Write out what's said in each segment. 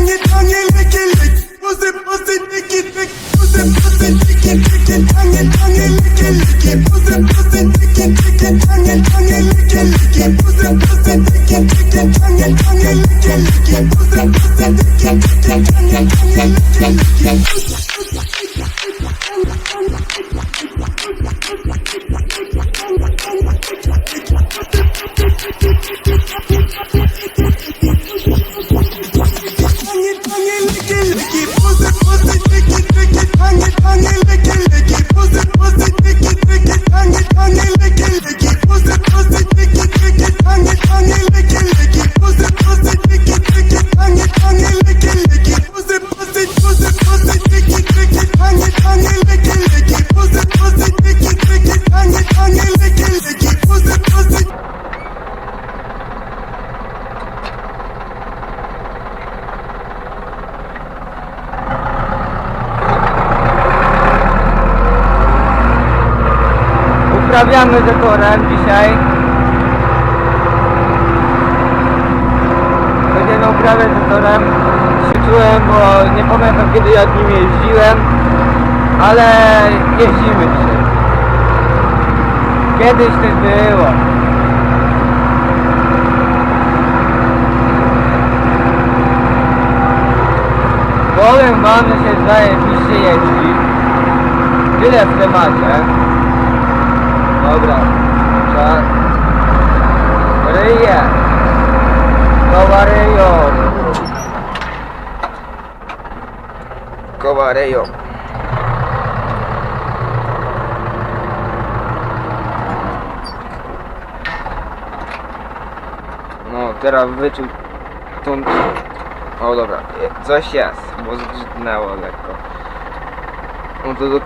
Hangi hangi likin lik Pussy pussy likin lik Pussy pussy likin likin Hangi hangi likin likin Pussy pussy likin likin Hangi hangi likin likin Pussy pussy likin likin Hangi hangi likin likin Pussy pussy likin likin Uprawiamy dekorem dzisiaj. Będziemy uprawiać dekorem. Się czułem, bo nie pamiętam kiedy ja nim jeździłem, ale jeździmy dzisiaj. Kiedyś tak było. Powiem wam, że się zajebiście jeździ. Tyle w temacie. Dobra, czas. Ryje. Kowaryjo. Kowaryjo. No, teraz wyczuł tą... O dobra, coś jest, bo zgrzytnęło lekko. No to do,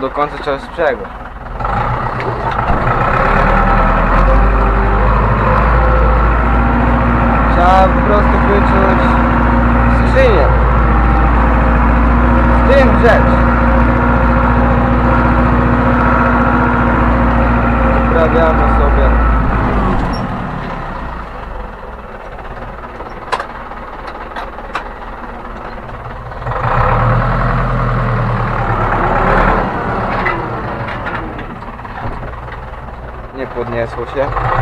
do końca trzeba sprzęgło. Rzecz. Uprawiamy sobie. Nie podniosło się.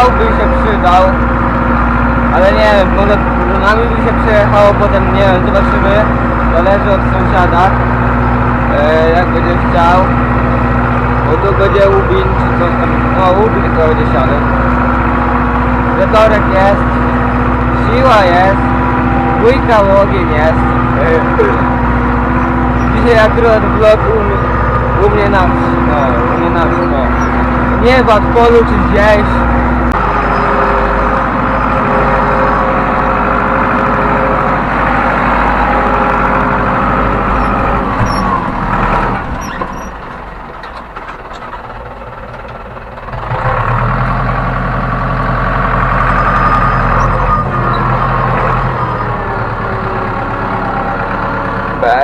Wał by się przydał, ale nie wiem, może nami by się przejechało, potem nie wiem, zobaczymy. Zależy od sąsiada, e, jak będzie chciał. Bo tu będzie Ubin, czy coś tam, no Ubin tylko będzie siadł. Zetorek jest, siła jest, dwójka ogień jest. E, Dzisiaj akurat vlog u, u mnie na wsi, no, u mnie na wsi, no. Nie w polu czy gdzieś.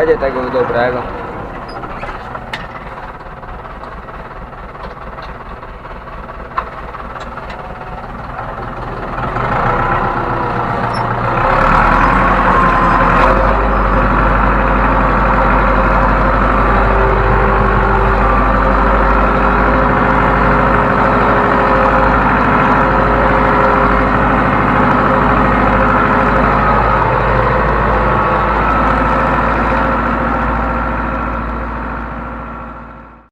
ајде така добро, ајде.